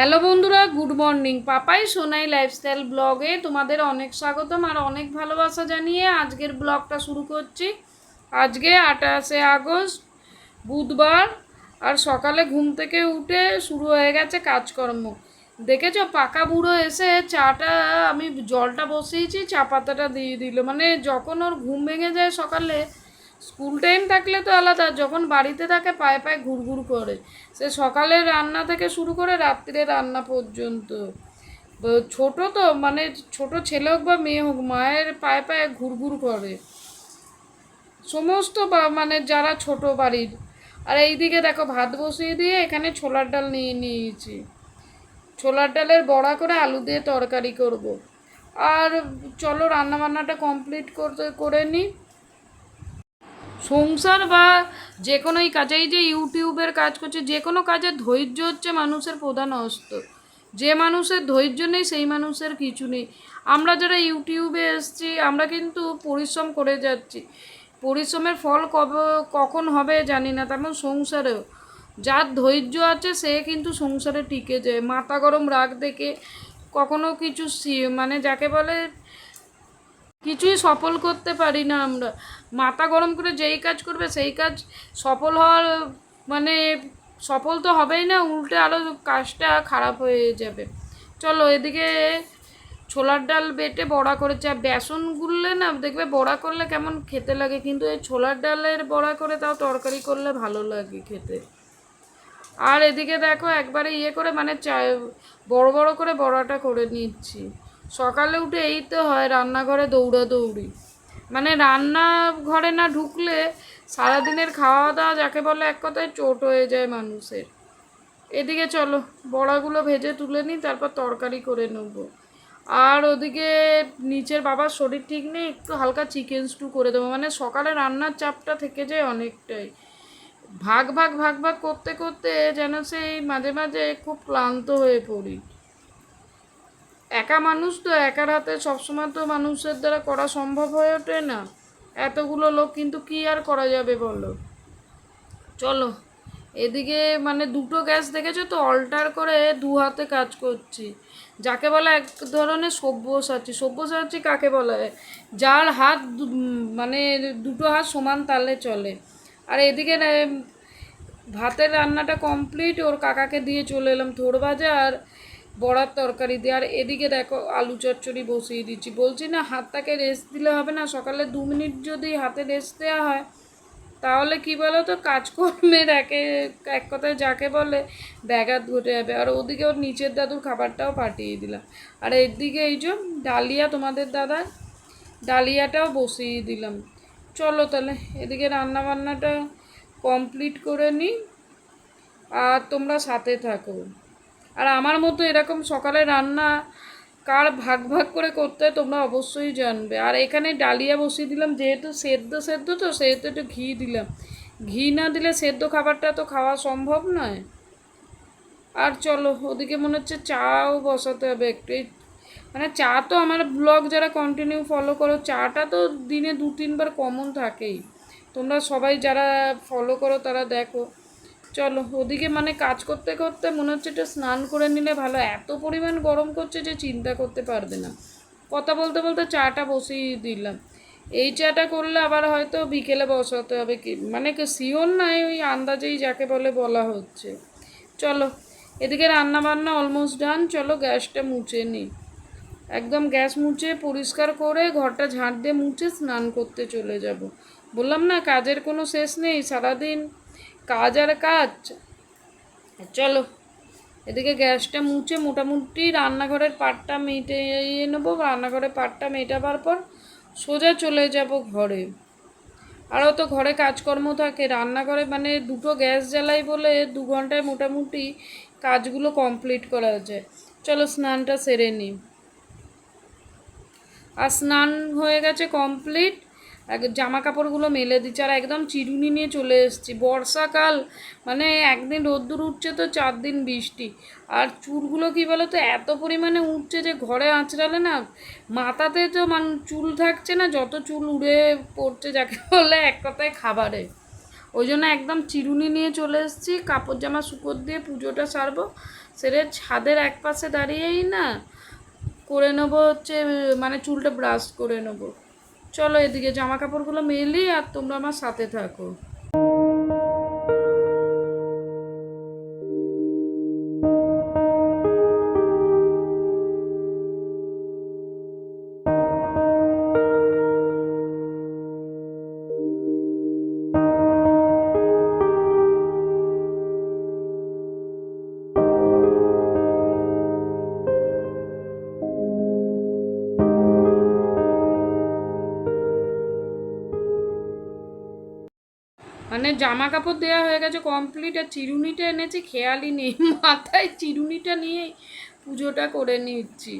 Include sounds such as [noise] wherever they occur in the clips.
Hello বন্ধুরা, good morning. Papai Sonai lifestyle ব্লগে তোমাদের অনেক স্বাগতম আর অনেক ভালোবাসা জানিয়ে আজকের ব্লগটা শুরু করছি। আজকে আঠাশে আগস্ট, বুধবার আর সকালে ঘুম থেকে উঠে শুরু হয়ে গেছে কাজকর্ম। দেখেছ, পাকা বুড়ো এসে চাটা আমি জলটা বসিয়েছি, চা পাতাটা দিয়ে দিল। মানে যখন ওর ঘুম ভেঙে যায় সকালে স্কুল টাইম থাকলে তো আলাদা, যখন বাড়িতে থাকে পায়ে পায়ে ঘুরঘুর করে। সে সকালে রান্না থেকে শুরু করে রাত্রে রান্না পর্যন্ত। ছোট তো মানে ছোট ছেলে হোক বা মেয়ে হোক, মায়ের পায়ে পায়ে ঘুরঘুর করে। সমস্ত মানে যারা ছোট বাড়ির। আর এইদিকে দেখো, ভাত বসিয়ে দিয়ে এখানে ছোলার ডাল নিয়ে নিয়েছি। ছোলার ডালের বড়া করে আলু দিয়ে তরকারি করব। আর চলো রান্নাবান্নাটা কমপ্লিট করতে, করে নিই। সংসার বা যে কোনো এই কাজে এই যে ইউটিউবের কাজ করছে, যে কোনো কাজে ধৈর্য হচ্ছে মানুষের প্রধান অস্ত্র। যে মানুষের ধৈর্য নেই, সেই মানুষের কিছু নেই। আমরা যারা ইউটিউবে এসছি, আমরা কিন্তু পরিশ্রম করে যাচ্ছি। পরিশ্রমের ফল কবে, কখন হবে জানি না, তেমন সংসারেও। যার ধৈর্য আছে, সে কিন্তু সংসারে টিকে যায়। মাথা গরম রাগ দেখে কখনো কিছু মানে যাকে বলে কিছুই সফল করতে পারি না আমরা। মাথা গরম করে যেই কাজ করবে, সেই কাজ সফল হওয়ার মানে সফল তো হবেই না, উল্টে আরও কাজটা খারাপ হয়ে যাবে। চলো এদিকে ছোলার ডাল বেটে বড়া করেছে। আর বেসন গুললে না, দেখবে বড়া করলে কেমন খেতে লাগে, কিন্তু এই ছোলার ডালের বড়া করে তাও তরকারি করলে ভালো লাগে খেতে। আর এদিকে দেখো একবারে ইয়ে করে মানে চা, বড় বড় করে বড়াটা করে নিচ্ছি। সকালে উঠে এই তো হয় রান্নাঘরে দৌড়াদৌড়ি। মানে রান্না ঘরে না ঢুকলে সারাদিনের খাওয়া দাওয়া যাকে বলে এক কথায় চোট হয়ে যায় মানুষের। এদিকে চলো, বড়াগুলো ভেজে তুলে নিই, তারপর তরকারি করে নেব। আর ওদিকে নিচের বাবার শরীর ঠিক নেই, একটু হালকা চিকেন স্টু করে দেবো। মানে সকালে রান্নার চাপটা থেকে যায় অনেকটাই। ভাগ ভাগ ভাগ ভাগ করতে করতে যেন সেই মাঝে মাঝে খুব ক্লান্ত হয়ে পড়ি। একা মানুষ তো, একার হাতে সবসময় তো মানুষের দ্বারা করা সম্ভব হয়ে ওঠে না। এতগুলো লোক কিন্তু কি আর করা যাবে বলো? চলো, এদিকে মানে দুটো গ্যাস দেখেছ তো? অল্টার করে দু হাতে কাজ করছি। যাকে বলে এক ধরনের সব্যসাচী। সব্যসাচী কাকে বলা? হয় যার হাত মানে দুটো হাত সমান তালে চলে। আর এদিকে ভাতের রান্নাটা কমপ্লিট ওর কাকাকে দিয়ে চলে এলাম থোড় ভাজা আর বড়ার তরকারি দিয়ে। আর এদিকে দেখো আলু চচ্চড়ি বসিয়ে দিচ্ছি। বলছি না, হাতটাকে রেস্ট দিলে হবে না, সকালে দু মিনিট যদি হাতে রেস্ট দেওয়া হয়, তাহলে কি বলো তো কাজকর্মের একে এক কথায় যাকে বলে, ব্যাঘাত ঘটে যাবে। আর ওদিকে ওর নিচের দাদুর খাবারটাও পাঠিয়ে দিলাম। আর এদিকে এই যে ডালিয়া, তোমাদের দাদার ডালিয়াটাও বসিয়ে দিলাম। চলো তাহলে, এদিকে রান্না বান্নাটা কমপ্লিট করে নিই। আর তোমরা সাথে থাকো। আর আমার মতো এরকম সকালে রান্না কার ভাগ ভাগ করে করতে তোমরা অবশ্যই জানবে। আর এখানে ডালিয়া বসিয়ে দিলাম, যেহেতু সেদ্ধ সেদ্ধ তো, সেহেতু একটু ঘি দিলাম। ঘি না দিলে সেদ্ধ খাবারটা তো খাওয়া সম্ভব নয়। আর চলো, ওদিকে মনে হচ্ছে চাও বসাতে হবে একটু। মানে চা তো আমার ব্লগ যারা কন্টিনিউ ফলো করো, চাটা তো দিনে দু তিনবার কমন থাকেই। তোমরা সবাই যারা ফলো করো তারা দেখো। চলো, ওদিকে মানে কাজ করতে করতে মনে হচ্ছে একটু স্নান করে নিলে ভালো। এত পরিমাণ গরম করছে যে চিন্তা করতে পারবে না। কথা বলতে বলতে চাটা বসিয়ে দিলাম। এই চাটা করলে আবার হয়তো বিকেলে বসাতে হবে কি মানে শিওর নাই ওই আন্দাজেই যাকে বলে বলা হচ্ছে। চলো, এদিকে রান্না বান্না অলমোস্ট ডান চলো গ্যাসটা মুছে নিই একদম গ্যাস মুছে, পরিষ্কার করে ঘরটা ঝাঁট দিয়ে মুছে স্নান করতে চলে যাব। বললাম না, কাজের কোনো শেষ নেই, সারাদিন কাজ আর কাজ। চলো, এদিকে গ্যাসটা মুছে মোটামুটি রান্নাঘরের পাটটা মেটে ইয়ে নেব। রান্নাঘরের পাটটা মেটাবার পর সোজা চলে যাব ঘরে। আরও তো ঘরে কাজকর্ম থাকে, রান্নাঘরে মানে দুটো গ্যাস জ্বালাই বলে দু ঘন্টায় মোটামুটি কাজগুলো কমপ্লিট করা যায়। চলো স্নানটা সেরে নিই আর স্নান হয়ে গেছে কমপ্লিট। জামা কাপড়গুলো মেলে দিচ্ছে আর একদম চিরুনি নিয়ে চলে এসেছি। বর্ষাকাল মানে একদিন রোদ্দুর উঠছে তো চার দিন বৃষ্টি। আর চুলগুলো কি বলো তো এত পরিমাণে উঠছে যে ঘরে আঁচড়ালে না, মাথাতে তো মান, চুল থাকছে না, যত চুল উড়ে পড়ছে যাকে বলে এক কথায় খাবারে। ওই জন্য একদম চিরুনি নিয়ে চলে এসেছি, কাপড় জামা শুকোর দিয়ে পুজোটা সারবো সেটা ছাদের এক পাশে দাঁড়িয়েই না, করে নেব হচ্ছে মানে চুলটা ব্রাশ করে নেব। চলো এদিকে জামা কাপড়গুলো মেলি আর তোমরা আমার সাথে থাকো। জামা কাপড় দেওয়া হয়ে গেছে কমপ্লিট আর চিরুনিটা এনেছি, খেয়ালই নেই। [laughs] মাথায় চিরুনিটা নিয়েই পুজোটা করে নিচ্ছি।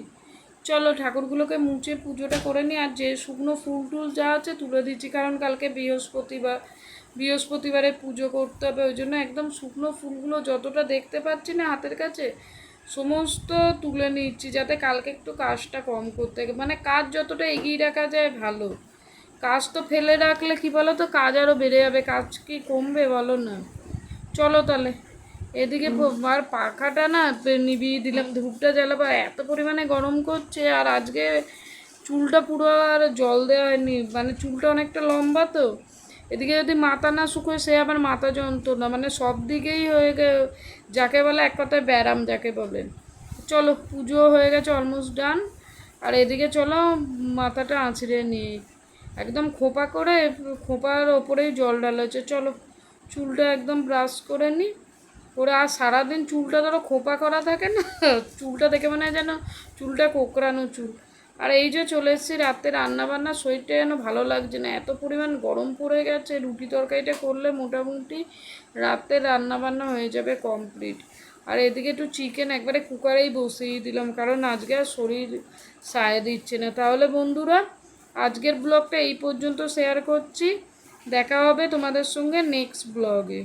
চলো ঠাকুরগুলোকে মুছে পুজোটা করে নিই, আর যে শুকনো ফুল টুল যা আছে তুলে দিচ্ছি, কারণ কালকে বৃহস্পতিবার, বৃহস্পতিবারে পুজো করতে হবে, ওই জন্য একদম শুকনো ফুলগুলো যতটা দেখতে পাচ্ছি না হাতের কাছে, সমস্ত তুলে নিচ্ছি, যাতে কালকে একটু কাজটা কম করতে মানে কাজ যতটা এগিয়ে রাখা যায় ভালো। কাজ তো ফেলে রাখলে কি বলো তো কাজ আরও বেড়ে যাবে কাজ কি কমবে বলো না। চলো তাহলে। এদিকে আর পাখাটা না নিভিয়ে দিলাম ধূপটা জ্বালাবো এত পরিমাণে গরম করছে আর আজকে চুলটা পুরো আর জল দেওয়া হয়নি মানে চুলটা অনেকটা লম্বা তো। এদিকে যদি মাথা না শুকোয় সে আবার মাথা যন্ত্রণা মানে সব দিকেই হয়ে গে যাকে বলে এক কথায় ব্যারাম যাকে বলে। চলো পুজো হয়ে গেছে অলমোস্ট ডান আর এদিকে চলো মাথাটা আঁচড়ে নিই। একদম খোপা করে, খোপার ওপরেই জল ঢালা হচ্ছে চলো, চুলটা একদম ব্রাশ করে নিই করে আর সারাদিন চুলটা ধরো খোপা করা থাকে না, চুলটা দেখে মনে হয় যেন চুলটা কোকড়ানো চুল। আর এই যে চলে এসেছি রাতে রান্নাবান্না, শরীরটা যেন ভালো লাগছে না। এত পরিমাণ গরম পড়ে গেছে, রুটি তরকারিটা করলে মোটামুটি রাতে রান্নাবান্না হয়ে যাবে কমপ্লিট আর এদিকে একটু চিকেন একবারে কুকারেই বসিয়ে দিলাম, কারণ আজকে আর শরীর সায় দিচ্ছে না। তাহলে বন্ধুরা আজকের ব্লগটা এই পর্যন্ত শেয়ার করছি। দেখা হবে তোমাদের সঙ্গে নেক্সট ব্লগে